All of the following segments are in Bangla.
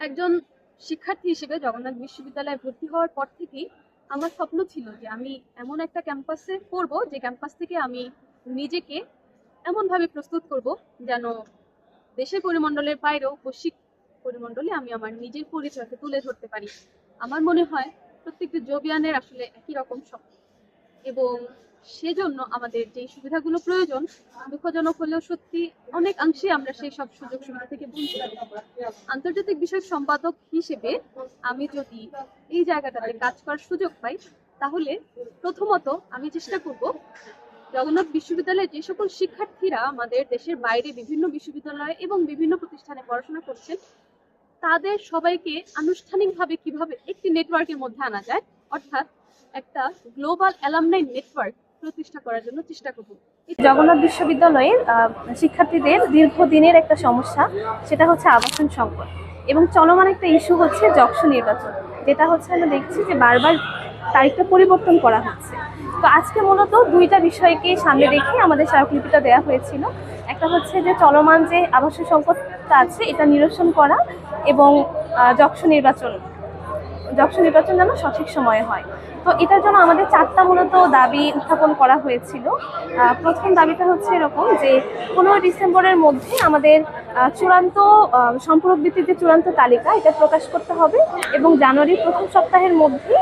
একজন শিক্ষার্থী হিসেবে জগন্নাথ বিশ্ববিদ্যালয়ে ভর্তি হওয়ার পর থেকেই আমার স্বপ্ন ছিল যে আমি এমন একটা ক্যাম্পাসে পড়ব যে ক্যাম্পাস থেকে আমি নিজেকে এমনভাবে প্রস্তুত করব যেন দেশের পরিমণ্ডলের বাইরেও বৈশ্বিক পরিমণ্ডলে আমি আমার নিজের পরিচয়কে তুলে ধরতে পারি। আমার মনে হয় প্রত্যেকটি জবিয়ানের আসলে একই রকম স্বপ্ন। এবং সেজন্য আমাদের যে সুবিধাগুলো প্রয়োজন, দুঃখজনক হলেও সত্যি অনেকাংশে আমরা সেই সব সুযোগ সুবিধা থেকে বঞ্চিত। আন্তর্জাতিক বিষয়ক সম্পাদক হিসেবে আমি যদি এই জায়গাটাতে কাজ করার সুযোগ পাই, তাহলে প্রথমত আমি চেষ্টা করব জগন্নাথ বিশ্ববিদ্যালয়ে যে সকল শিক্ষার্থীরা আমাদের দেশের বাইরে বিভিন্ন বিশ্ববিদ্যালয় এবং বিভিন্ন প্রতিষ্ঠানে পড়াশোনা করছেন, তাদের সবাইকে আনুষ্ঠানিকভাবে কীভাবে একটি নেটওয়ার্কের মধ্যে আনা যায়, অর্থাৎ একটা গ্লোবাল অ্যালামনাই নেটওয়ার্ক প্রতিষ্ঠা করার জন্য চেষ্টা করব। জগন্নাথ বিশ্ববিদ্যালয়ের শিক্ষার্থীদের দীর্ঘদিনের একটা সমস্যা, সেটা হচ্ছে আবাসন সংকট। এবং চলমান একটা ইস্যু হচ্ছে যক্ষ নির্বাচন, যেটা হচ্ছে আমরা দেখছি যে বারবার তারিখটা পরিবর্তন করা হচ্ছে। তো আজকে মূলত দুইটা বিষয়কে সামনে রেখে আমাদের স্মারকলিপিটা দেওয়া হয়েছিল। একটা হচ্ছে যে চলমান যে আবাসন সংকটটা আছে, এটা নিরসন করা এবং যক্ষ নির্বাচন যক্ষ নির্বাচন যেন সঠিক সময়ে হয়। তো এটার জন্য আমাদের চারটা মূলত দাবি উত্থাপন করা হয়েছিল। প্রথম দাবিটা হচ্ছে এরকম যে, পনেরো ডিসেম্বরের মধ্যে আমাদের চূড়ান্ত সম্পর্ক ভিত্তিক যে চূড়ান্ত তালিকা এটা প্রকাশ করতে হবে এবং জানুয়ারির প্রথম সপ্তাহের মধ্যে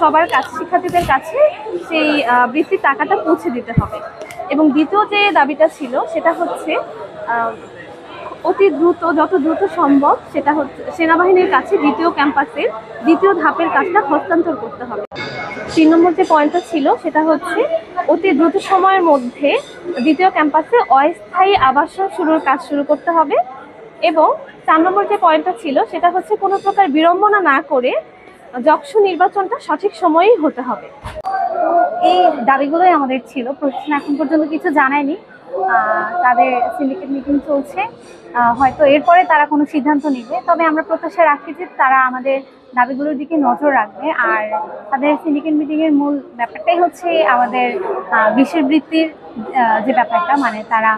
সবার কাছে, শিক্ষার্থীদের কাছে সেই বৃত্তির টাকাটা পৌঁছে দিতে হবে। এবং দ্বিতীয় যে দাবিটা ছিল সেটা হচ্ছে অতি দ্রুত, যত দ্রুত সম্ভব সেটা হচ্ছে সেনাবাহিনীর কাছে দ্বিতীয় ক্যাম্পাসের দ্বিতীয় ধাপের কাজটা হস্তান্তর করতে হবে। তিন নম্বর যে পয়েন্টটা ছিল সেটা হচ্ছে অতি দ্রুত সময়ের মধ্যে দ্বিতীয় ক্যাম্পাসে অস্থায়ী আবাসন শুরুর কাজ শুরু করতে হবে এবং চার নম্বর যে পয়েন্টটা ছিল সেটা হচ্ছে কোনো প্রকার বিড়ম্বনা না করে যক্ষ নির্বাচনটা সঠিক সময়েই হতে হবে। এই দাবিগুলোই আমাদের ছিল। প্রশাসন এখন পর্যন্ত কিছু জানায়নি। তাদের সিন্ডিকেট মিটিং চলছে। হয়তো এরপরে তারা কোনো সিদ্ধান্ত নেবে। তবে আমরা প্রত্যাশা রাখি যে তারা আমাদের দাবিগুলোর দিকে নজর রাখবে। আর তাদের সিন্ডিকেট মিটিংয়ের মূল ব্যাপারটাই হচ্ছে আমাদের বৃত্তির যে ব্যাপারটা মানে তারা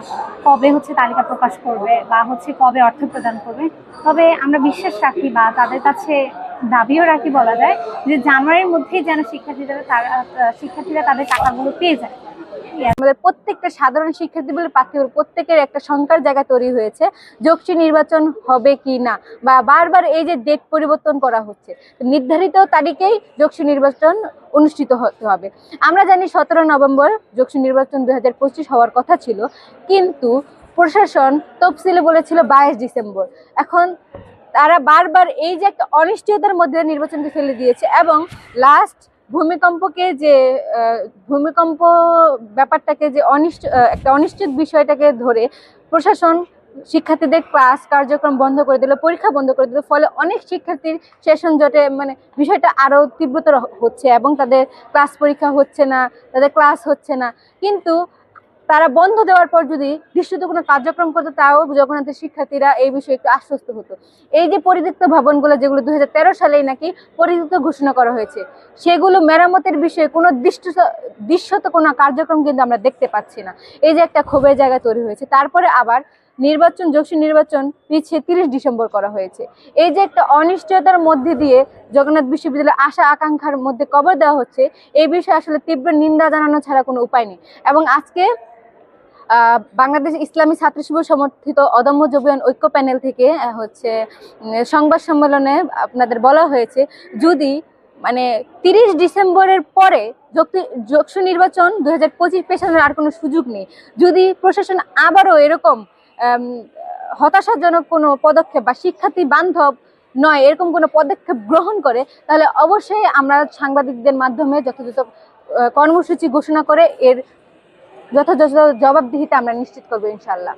কবে হচ্ছে তালিকা প্রকাশ করবে বা হচ্ছে কবে অর্থ প্রদান করবে। তবে আমরা বিশ্বাস রাখি বা তাদের কাছে দাবিও রাখি বলা যায় যে জানুয়ারির মধ্যেই যেন শিক্ষার্থীরা তারা শিক্ষার্থীরা তাদের টাকাগুলো পেয়ে যায়। আমাদের প্রত্যেকটা সাধারণ শিক্ষার্থী বলে পাখি প্রত্যেকের একটা শঙ্কার জায়গা তৈরি হয়েছে যোগসী নির্বাচন হবে কি না বা বারবার এই যে ডেট পরিবর্তন করা হচ্ছে, নির্ধারিত তারিখেই যোগসী নির্বাচন অনুষ্ঠিত হতে হবে। আমরা জানি সতেরো নভেম্বর যোগসী নির্বাচন দু হাজার পঁচিশ হওয়ার কথা ছিল, কিন্তু প্রশাসন তফসিলে বলেছিল বাইশ ডিসেম্বর। এখন তারা বারবার এই যে একটা অনিশ্চয়তার মধ্যে নির্বাচনকে ফেলে দিয়েছে এবং লাস্ট ভূমিকম্পকে যে ভূমিকম্প ব্যাপারটাকে যে অনিশ্চ একটা অনিশ্চিত বিষয়টাকে ধরে প্রশাসন, শিক্ষার্থীদের ক্লাস, কার্যক্রম বন্ধ করে দিল, পরীক্ষা বন্ধ করে দিল, ফলে অনেক শিক্ষার্থীর সেশন জটে মানে বিষয়টা আরও তীব্রতর হচ্ছে এবং তাদের ক্লাস পরীক্ষা হচ্ছে না, তাদের ক্লাস হচ্ছে না। কিন্তু তারা বন্ধ দেওয়ার পর যদি দৃশ্যত কোনো কার্যক্রম করতো, তাও জগন্নাথের শিক্ষার্থীরা এই বিষয়ে একটু আশ্বস্ত হতো। এই যে পরিত্যক্ত ভবনগুলো, যেগুলো দু হাজার তেরো সালেই নাকি পরিত্যক্ত ঘোষণা করা হয়েছে, সেগুলো মেরামতের বিষয়ে কোনো দৃষ্ট, দৃশ্যত কোনো কার্যক্রম কিন্তু আমরা দেখতে পাচ্ছি না। এই যে একটা ক্ষোভের জায়গা তৈরি হয়েছে, তারপরে আবার নির্বাচন যোগসী নির্বাচন পিছিয়ে তিরিশ ডিসেম্বর করা হয়েছে। এই যে একটা অনিশ্চয়তার মধ্যে দিয়ে জগন্নাথ বিশ্ববিদ্যালয়ের আশা আকাঙ্ক্ষার মধ্যে কবর দেওয়া হচ্ছে, এই বিষয়ে আসলে তীব্র নিন্দা জানানো ছাড়া কোনো উপায় নেই। এবং আজকে বাংলাদেশ ইসলামী ছাত্র শিবির সমর্থিত অদম্য জবিয়ান ঐক্য প্যানেল থেকে হচ্ছে সংবাদ সম্মেলনে আপনাদের বলা হয়েছে, যদি মানে তিরিশ ডিসেম্বরের পরে যোগসু নির্বাচন দু হাজার পঁচিশ পেছানোর আর কোনো সুযোগ নেই, যদি প্রশাসন আবারও এরকম হতাশাজনক কোনো পদক্ষেপ বা শিক্ষার্থী বান্ধব নয়, এরকম কোনো পদক্ষেপ গ্রহণ করে, তাহলে অবশ্যই আমরা সাংবাদিকদের মাধ্যমে যথাযথ কর্মসূচি ঘোষণা করে এর যথাযথ জবাবদিহিতা আমরা নিশ্চিত করব ইনশাল্লাহ